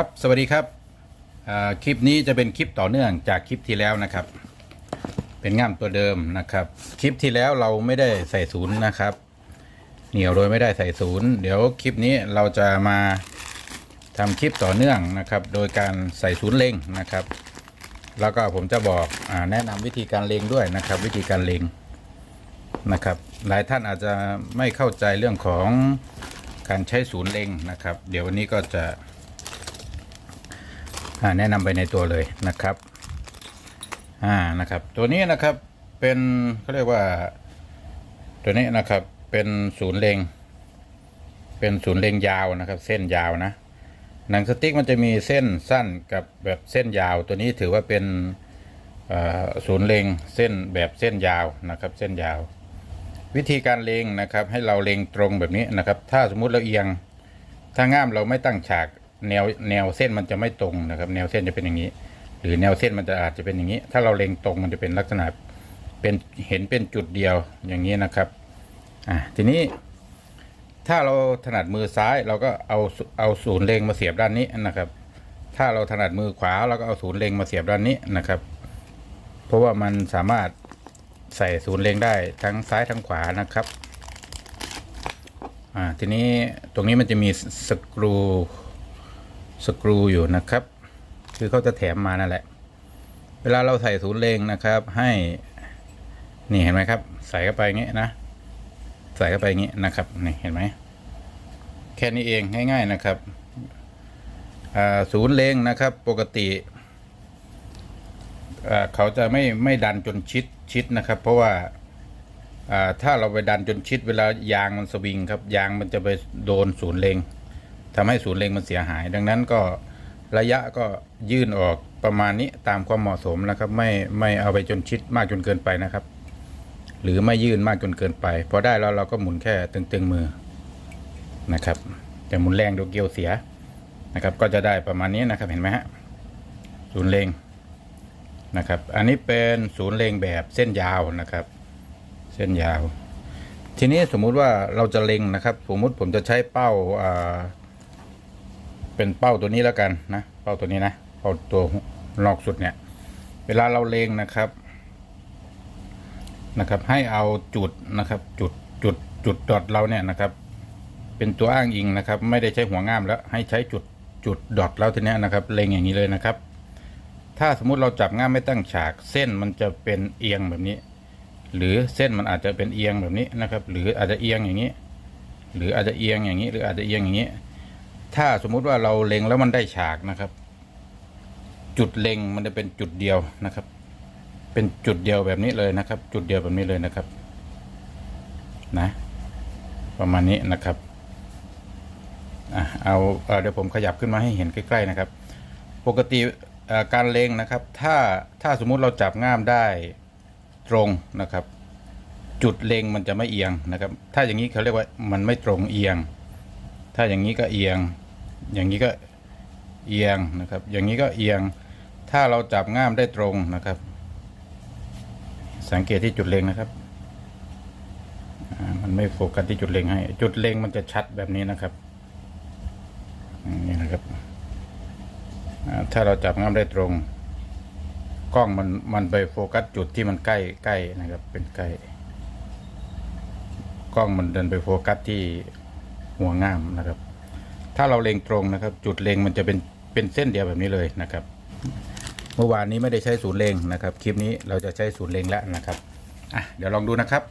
ครับสวัสดีครับคลิปนี้จะเป็นคลิปต่อเนื่องจากคลิปที่แล้วนะครับ เป็นง่ามตัวเดิมนะครับ คลิปที่แล้วเราไม่ได้ใส่ศูนย์นะครับ เหนียวโดยไม่ได้ใส่ศูนย์เดี๋ยวคลิปนี้เราจะมาทำคลิปต่อเนื่องนะครับ โดยการใส่ศูนย์เล็งนะครับ แล้วก็ผมจะบอกอแนะนำวิธีการเล็งด้วยนะครับ วิธีการเล็งนะครับ หลายท่านอาจจะไม่เข้าใจเรื่องของการใช้ศูนย์เล็งนะครับ เดี๋ยววันนี้ก็จะ แนะนำไปในตัวเลยนะครับอ่านะครับ ตัวนี้นะครับเป็นเขาเรียกว่า ตัวนี้นะครับเป็นศูนย์เลงเป็นศูนย์เลงยาวนะครับ เส้นยาวนะหนังสติ๊กมันจะมีเส้นสั้นกับแบบเส้นยาว ตัวนี้ถือว่าเป็นศูนย์เลงเส้นแบบเส้นยาวนะครับ เส้นยาว วิธีการเลงนะครับ ให้เราเลงตรงแบบนี้นะครับ ถ้าสมมุติเราเอียง ถ้าง่ามเราไม่ตั้งฉาก แนวแนวเส้นมันจะไม่ตรงนะครับ แนวเส้นจะเป็นอย่างนี้ หรือแนวเส้นมันจะอาจจะเป็นอย่างนี้ ถ้าเราเล็งตรงมันจะเป็นลักษณะเป็นเห็นเป็นจุดเดียวอย่างนี้นะครับอ่าทีนี้ ถ้าเราถนัดมือซ้ายเราก็เอาเอาศูนย์เล็งมาเสียบด้านนี้นะครับ ถ้าเราถนัดมือขวาเราก็เอาศูนย์เล็งมาเสียบด้านนี้นะครับ เพราะว่ามันสามารถใส่ศูนย์เล็งได้ทั้งซ้ายทั้งขวานะครับอ่าทีนี้ตรงนี้มันจะมีสกรู สกรูอยู่นะครับ คือเขาจะแถมมานั่นแหละ เวลาเราใส่ศูนย์เลงนะครับ ให้นี่เห็นไหมครับ ใส่เข้าไปอย่างงี้นะ ใส่เข้าไปอย่างงี้นะครับนี่เห็นไหมแค่นี้เองง่ายๆนะครับศูนย์เลงนะครับ ปกติเขาจะไม่ไม่ดันจนชิดชิดนะครับ เพราะว่าถ้าเราไปดันจนชิดเวลายางมันสวิงครับ ยางมันจะไปโดนศูนย์เลง ทำให้ศูนย์เล็งมันเสียหาย ดังนั้นก็ระยะก็ยื่นออกประมาณนี้ตามความเหมาะสมนะครับ ไม่ไม่เอาไปจนชิดมากจนเกินไปนะครับ หรือไม่ยื่นมากจนเกินไปพอได้แล้วเราก็หมุนแค่ตึงๆมือนะครับจะหมุนแรงเดี๋ยวเกลียวเสียนะครับ ก็จะได้ประมาณนี้นะครับเห็นไหมฮะศูนย์เลงนะครับ อันนี้เป็นศูนย์เลงแบบเส้นยาวนะครับ เส้นยาว ทีนี้สมมุติว่าเราจะเล็งนะครับ สมมุติผมจะใช้เป้าอ่า เป็นเป้าตัวนี้แล้วกันนะ เป้าตัวนี้นะ เป้าตัวนอกสุดเนี่ย เวลาเราเลงนะครับนะครับ ให้เอาจุดนะครับ จุดจุดจุดดอทเราเนี่ยนะครับ เป็นตัวอ้างอิงนะครับ ไม่ได้ใช้หัวง่ามแล้วให้ใช้จุดจุดดอทแล้วทีนี้นะครับ เลงอย่างนี้เลยนะครับ ถ้าสมมุติเราจับง่ามไม่ตั้งฉาก เส้นมันจะเป็นเอียงแบบนี้ หรือเส้นมันอาจจะเป็นเอียงแบบนี้นะครับ หรืออาจจะเอียงอย่างนี้ หรืออาจจะเอียงอย่างนี้ หรืออาจจะเอียงอย่างนี้ ถ้าสมมุติว่าเราเล็งแล้วมันได้ฉากนะครับ จุดเล็งมันจะเป็นจุดเดียวนะครับ เป็นจุดเดียวแบบนี้เลยนะครับ จุดเดียวแบบนี้เลยนะครับ นะ ประมาณนี้นะครับอะเอาเดี๋ยวผมขยับขึ้นมาให้เห็นใกล้ๆนะครับ ปกติการเล็งนะครับ ถ้าถ้าสมมุติเราจับง่ามได้ตรงนะครับ จุดเล็งมันจะไม่เอียงนะครับ ถ้าอย่างนี้เขาเรียกว่ามันไม่ตรงเอียง ถ้าอย่างนี้ก็เอียง อย่างนี้ก็เอียงนะครับ อย่างนี้ก็เอียง ถ้าเราจับง่ามได้ตรงนะครับ สังเกตที่จุดเล็งนะครับ มันไม่โฟกัสที่จุดเล็งให้ จุดเล็งมันจะชัดแบบนี้นะครับอ่านี่นะครับ ถ้าเราจับง่ามได้ตรง กล้องมันมันไปโฟกัสจุดที่มันใกล้ใกล้นะครับ เป็นใกล้ กล้องมันเดินไปโฟกัสที่ หัวง่ามนะครับ ถ้าเราเล็งตรงนะครับ จุดเล็งมันจะเป็นเป็นเส้นเดียวแบบนี้เลยนะครับ เมื่อวานนี้ไม่ได้ใช้ศูนย์เล็งนะครับ คลิปนี้เราจะใช้ศูนย์เล็งแล้วนะครับอะเดี๋ยวลองดูนะครับ